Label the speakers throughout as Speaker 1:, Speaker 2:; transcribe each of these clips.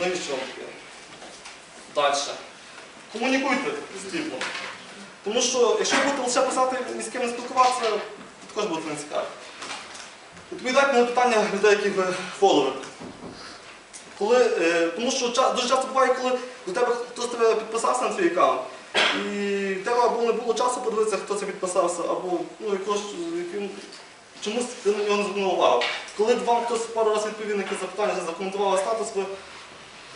Speaker 1: вам таке? Далі. Комунікуйте з типом. Тому що якщо будете лише писати ні з ким не спілкуватися, то також буде не цікаво. Відповідайте на питання людей, яких ви фоловерите. Коли, е, тому що ча- дуже часто буває, коли до тебе хтось тебе підписався на твій аккаунт, і в тебе або не було часу подивитися, хто це підписався, або ну, якось, яким, чомусь ти на нього не звернув увагу. Коли вам хтось пару разів відповів на якісь запитання, закоментував статус, ви е,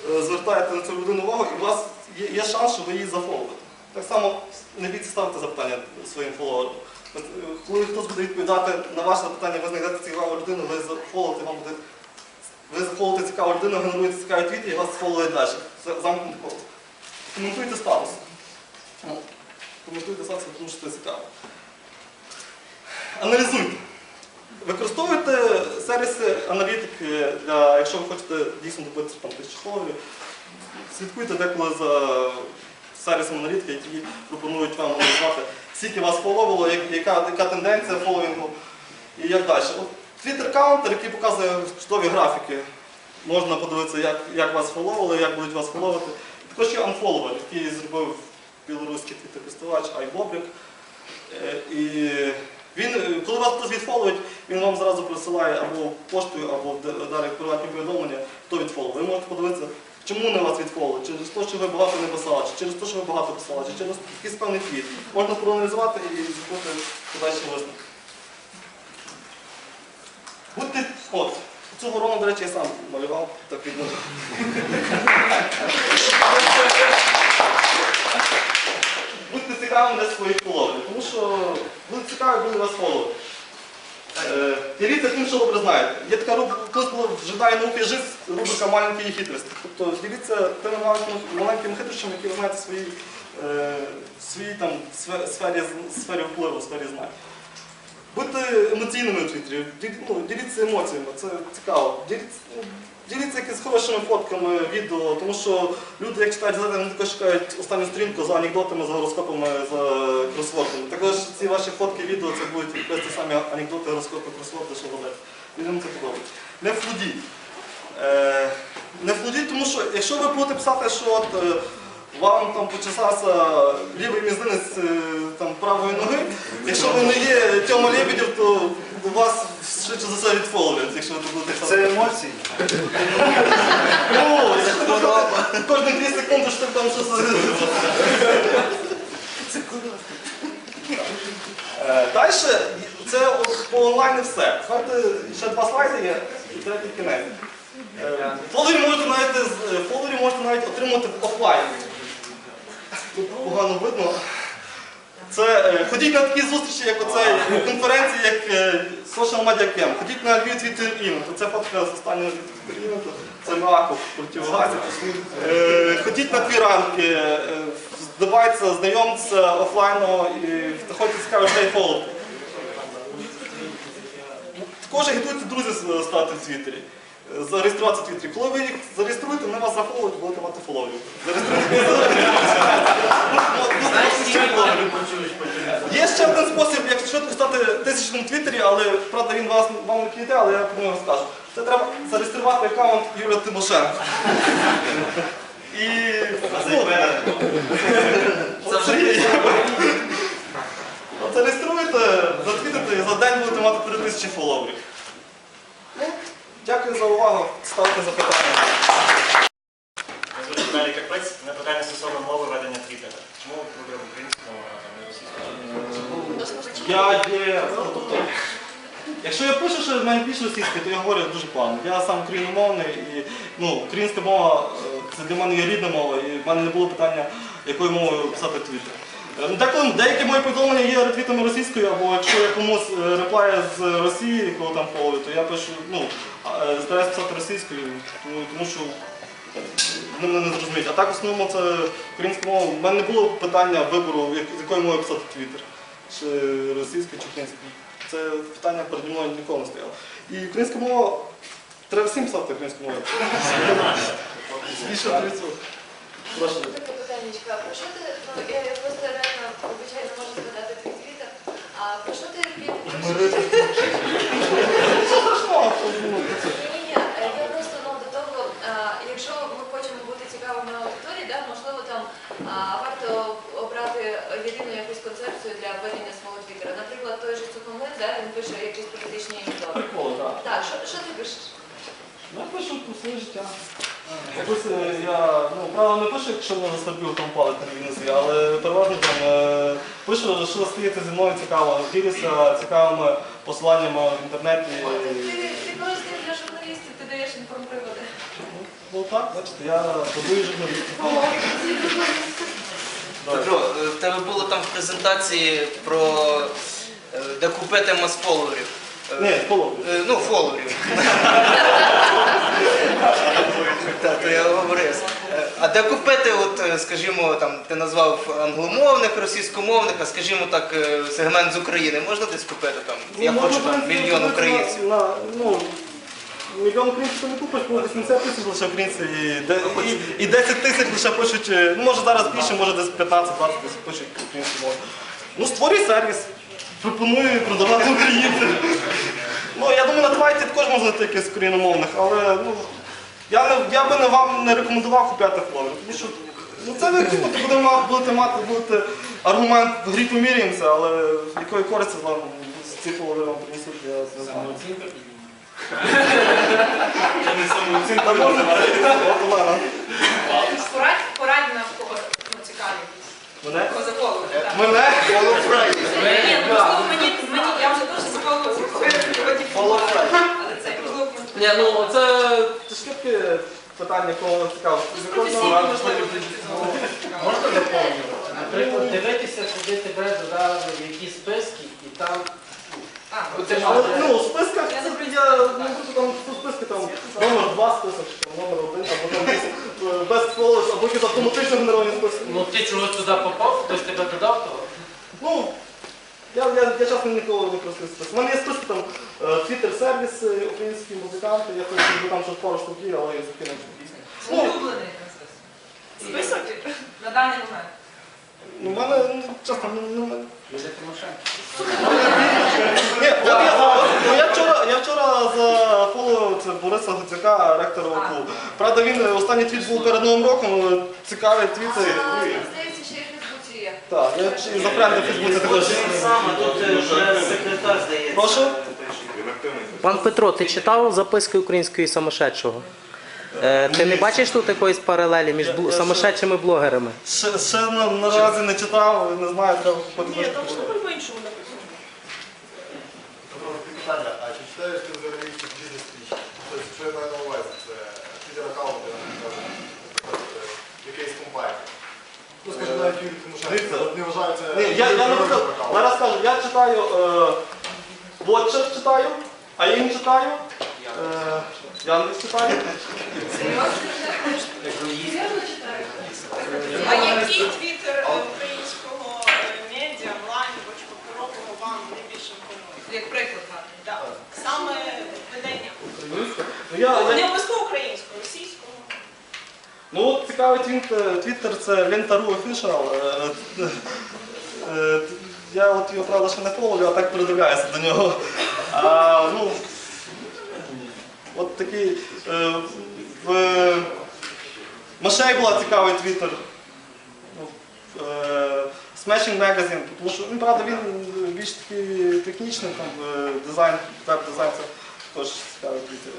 Speaker 1: звертаєте на цю людину увагу, і у вас є, є шанс, що ви її зафоловите. Так само не бійтеся ставити запитання своїм фоловерам. Е, Коли хтось буде відповідати на ваше запитання, ви знайдете цікаву людину, ви зафоловите, вам буде ви зафоловите цікаву людину, генеруєте цікаві твіти і вас фоловують далі. Це замкнене коло. Коментуйте статус. Коментуйте статус, тому що це цікаво. Аналізуйте. Використовуйте сервіси аналітики, для, якщо ви хочете дійсно добитися там, тисячі. Слідкуйте деколи за сервісом аналітики, які пропонують вам аналізувати, скільки вас фоловило, як- яка, яка тенденція фоловінгу і як далі. Counter, який показує чудові графіки, можна подивитися, як, як вас фоловили, як будуть вас фоловити. Також є Unfollower, який зробив білоруський твіттер-користувач iBobrик. Е, І він, е, коли вас хтось відфоловить, він вам зразу присилає або поштою, або далі приватні повідомлення, хто відфоловив. Ви можете подивитися, чому не вас відфоловили, через те, що ви багато не писали, чи через те, що ви багато писали, чи через якийсь певний твіт. Можна проаналізувати і зробити подальші висновки. Будьте, от, цю ворону, до речі, я сам малював, так видно. Цікавими для своїх фоловерів, тому що буде цікаво, буде вас фоловити. Е, Діліться тим, що ви знаєте. Є така рубрика, в журналі науки життя рубрика маленькі хитрості. Тобто діліться тими маленькими, хитрощами, які ви знаєте в своїй, е, сфері, впливу, сфері знань. Будьте емоційними в Твіттері, ну, діліться емоціями, це цікаво. Ну, діліться якось хорошими фотками, відео, тому що люди, як читають газети, вони також чекають останню сторінку за анекдотами, за гороскопами, за кросвордами. Також ці ваші фотки, відео це будуть ті самі анекдоти, гороскопи, кросворди, що робити. Людям це подобається. Не флудіть. Е, не флудіть, тому що якщо ви будете писати, що от, е, вам там почесався лівий мізинець е, там, правої ноги, якщо ви не є Тьома Лебедєв, то вас швидше за все відфоловлять, якщо ви тут будете.
Speaker 2: Це емоції.
Speaker 1: Ну, кожні 2 секунди що там щось. Далі, це по онлайну все. Знаєте, ще два слайди є і третій кінець. Е, можете навіть, з- е, можете навіть отримати офлайн. Тут погано видно. Це е, ходіть на такі зустрічі, як оце конференції, як е, Social Media Camp. Ходіть на Львів Twitter Event. Це фотка з останнього Twitter Event. Це Миаков противогазів. Е, Ходіть на твіранки, е, здавайтеся, знайомтеся офлайно і знаходьте цікавих людей фоловки. Також агітуйте друзів стати в Твіттері. Е, Зареєструватися в Твіттері. Коли ви їх зареєструєте, вони вас зафоловують, будете мати фоловів. Один спосіб, як швидко стати тисячним в Твіттері, але правда він вас вам не підійде, але я про нього розкажу. Це треба зареєструвати аккаунт Юрія Тимошенко. І ну, от Сергій. От Зареєструєте, затвітите і за день будете мати 3 тисячі фоловерів. Ну, Дякую за увагу. Ставте запитання.
Speaker 3: Віталій Карпець. На питання стосовно мови
Speaker 1: Я є. ну, якщо я пишу, що в мене більше російською, то я говорю дуже погано. Я сам україномовний і ну, українська мова е, це для мене є рідна мова, і в мене не було питання, якою мовою писати твіттер. Е, ну, Деколи деякі мої повідомлення є ретвітами російською, або якщо я комусь е, реплаю з Росії, коли там фоловлю, то я пишу, ну, стараюсь писати російською, тому, що вони не зрозуміють. А так в основному це українська мова. У мене не було питання вибору, якою мовою писати твіттер. Чи російською, чи українською. Це питання переді мною ніколи не стояло. І українська мова, треба всім писати. Більше 30. Прошу.
Speaker 4: Таке питаннячко. Про що ти, ну, я я просто реально, звичайно, можу згадати твій твіттер, а про що ти
Speaker 1: Мирити.
Speaker 4: Ні-ні-ні, я просто, ну, до того, а, якщо ми
Speaker 1: своє життя. Якось е, я, ну, правда, не пишу, якщо мене заступив, там палить на війнусі, але переважно там е, пишу, що стається зі мною цікаво, ділюся цікавими посиланнями в інтернеті.
Speaker 4: Ти, ти, ти для журналістів, ти даєш інформприводи.
Speaker 1: Ну так, бачите, я додаю журналістів. Да.
Speaker 2: Петро, е, в тебе було там в презентації про е, де купити мас-фоловерів. Е,
Speaker 1: Ні, половину.
Speaker 2: е, Ну, фоловерів. Так, то я говорив. Е, А де купити, от, е, скажімо, там, ти назвав англомовних, російськомовних, а скажімо так, е, сегмент з України можна десь купити там? Я
Speaker 1: Ну,
Speaker 2: хочу
Speaker 1: можна,
Speaker 2: там
Speaker 1: в принципі,
Speaker 2: мільйон українців.
Speaker 1: На, на, ну, мільйон українців не купиш, бо 80 тисяч лише українців і, де- і, і 10 тисяч лише пишуть, е, ну може зараз більше, може десь 15-20 тисяч пишуть українською мовою. Ну створюй сервіс, пропоную продавати українцям. Ну я думаю, на твайті також можна знайти якихось україномовних, але ну, я, не, я би не вам не рекомендував купляти фловер, тому що ну, це ви купите, будете мати, будете мати будете аргумент в грі поміряємося, але якої користі вам з цих фловери вам принесуть, я не знаю. Можна, от у мене.
Speaker 5: Порадь, порадь нам кого цікаві.
Speaker 1: Мене?
Speaker 5: Так.
Speaker 1: Мене?
Speaker 5: Ні, ну просто мені, мені, я вже дуже заколу але це можливо.
Speaker 1: Ні, ну це швидке питання, кого цікаво.
Speaker 5: Професійно,
Speaker 6: Можна доповнювати? Наприклад, дивитися, куди тебе додали, в які списки, і там ну, це вже-
Speaker 1: ну, в списках я не буду там у списки там номер два список, чи там номер один, або там десь е, без фолос, або якісь автоматично генеровані списки.
Speaker 6: ну ти чогось туди попав, хтось тебе додав того.
Speaker 1: Ну, я, я, я чесно ніколи не користуюся списком. У мене є списки там твіттер сервіс, українські музиканти, я хочу там щось пару штук є, але я закинув. Ну,
Speaker 5: улюблений там список. Список на даний момент.
Speaker 1: ну, в мене, ну, чесно, ну, ну,
Speaker 6: Юлія Тимошенко.
Speaker 1: Ні, от я, от, ну, я вчора, я вчора зафоловив це Бориса Гуцяка, ректора ОКУ. Правда, він е, останній твіт був перед Новим роком, але цікавий твіт.
Speaker 4: А,
Speaker 1: е,
Speaker 4: здається, ще й в Фейсбуці є.
Speaker 1: Так, я ч- і зафрендив Фейсбуці також.
Speaker 7: секретар здається.
Speaker 1: Прошу?
Speaker 8: Пан Петро, ти читав записки української самошедшого? Е, ти не бачиш тут якоїсь паралелі між бл-
Speaker 1: я
Speaker 8: самошедшими блогерами?
Speaker 1: Ще, ще на, наразі не читав, не знаю, треба.
Speaker 5: Ні, там що по-іншому написано.
Speaker 9: Питання, а чи читаєш ти взагалі якісь бізнес-стрічки? Тобто, що я маю на увазі, це твіттер аккаунти, якоїсь компанії. Ну, скажімо, навіть Юрій Тимошенко,
Speaker 1: Дивіться.
Speaker 9: не вважається...
Speaker 1: Ні, я, я зараз кажу, я читаю е, Watcher читаю, а я не читаю. Е, Яндекс читаю.
Speaker 4: Серйозно читаю?
Speaker 5: А який твіттер українського е, медіа, онлайн, хоч паперового вам найбільше імпонує? Як приклад, так. Саме.
Speaker 1: Українська. Ну,
Speaker 5: Не обов'язково українського, російського.
Speaker 1: ну от цікавий твіт, е, твіттер це Лента.ru Official. Е, Я от його, правда, ще не фоловлю, а так передивляюся до нього. А, ну, такий. Е, в Машей була цікавий твіттер. Ну, е, Smashing Magazine, тому що, ну, правда, він більш такий технічний, там, е, дизайн, веб-дизайн, це також цікавий твіттер.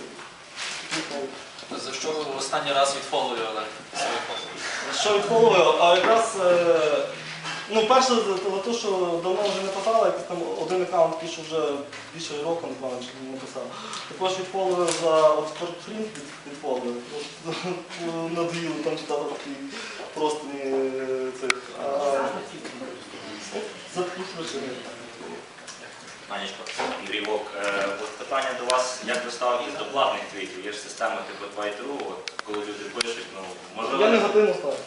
Speaker 7: За що ви в останній раз фото?
Speaker 1: Що відфоловую? А якраз, е, ну, перше, за за те, що давно вже не писали, якийсь там один аккаунт пишу вже більше року, не пам'ятаю, чи не писав. Також відфоловую за Фордфрінт відфоловую. От, Надоїло там читати такі просто не цих. А, Запушили.
Speaker 10: Анечко, Андрій е, от питання до вас, як ви ставитесь до платних твітів? Є ж система типу Твайтеру, коли люди пишуть, ну можливо,
Speaker 1: Я негативно ставлю.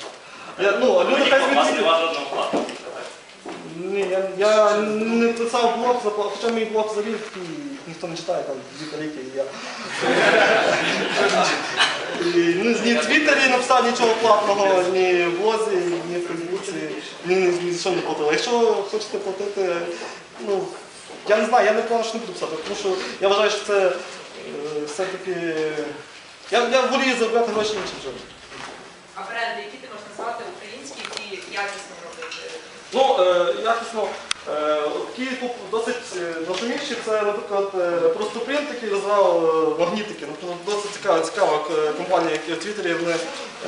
Speaker 1: Я, ну, люди хай
Speaker 10: так?
Speaker 1: Ні, я, я не писав блог, запла- хоча мій блог взагалі такий, ніхто не читає, там дві каліки і я. І ні, ні в Твіттері написав нічого платного, ні в блозі, ні в Фейсбуці, ні, ні, ні що не платили. Якщо хочете платити, ну, я не знаю, я не планую, що не буду писати, тому що я вважаю, що це е, все-таки. Я, я волію заробляти гроші іншим чином.
Speaker 5: А бренди, які ти можеш назвати українські, які якісно роблять?
Speaker 1: Ну, е, якісно. Е, Такі досить е, нашуміші, це, наприклад, е, Простопринт, який розвивав магнітики. Наприклад, досить цікава, цікава компанія, яка в Твіттері вони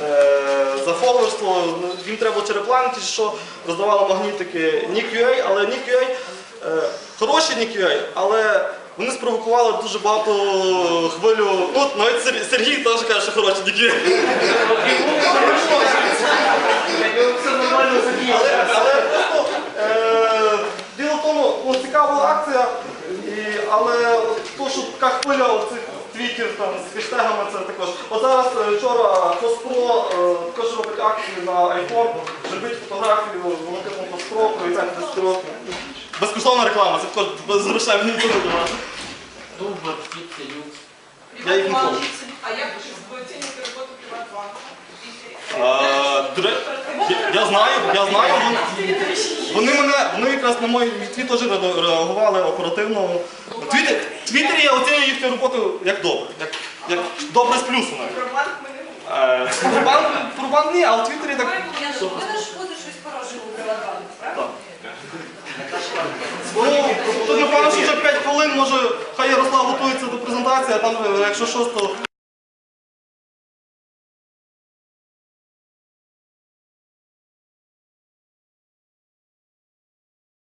Speaker 1: е, за фоловерство, ну, їм треба черепланити, що роздавали магнітики Nick.ua, але Nick.ua, е, хороші Nick.ua, але вони спровокували дуже багато хвилю. Ну, навіть Сергій теж каже, що хороші Nick.ua.
Speaker 6: Все нормально
Speaker 1: Але, але просто е, діло в тому, ну, цікава була акція, і, але то, така цих твітів там, з хештегами, це також. От зараз е, вчора Фоспро е, також робить акцію на iPhone, зробіть фотографію великому Фоспро, привітайте 10 років. Безкоштовна реклама, це також без грошей мені не давати.
Speaker 6: Дубер, Фітки, Люкс.
Speaker 1: Я їх не помню.
Speaker 5: А як ви оцінюєте роботу Приватбанку?
Speaker 1: Я, я знаю, я знаю, вони, вони мене, вони якраз на мій твіт теж реагували оперативно. В Твіттері, в Твіттері я оцінюю їхню роботу як добре, як, як добре з плюсу навіть.
Speaker 5: Про банк ми не говоримо.
Speaker 1: Е, Про банк, про банк ні, а в Твіттері так.
Speaker 11: Я ж буде ж буде щось хороше у Приватбанку, правда?
Speaker 1: Ну, тут напевно, що вже 5 хвилин, може, хай Ярослав готується до презентації, а там, е, якщо щось, то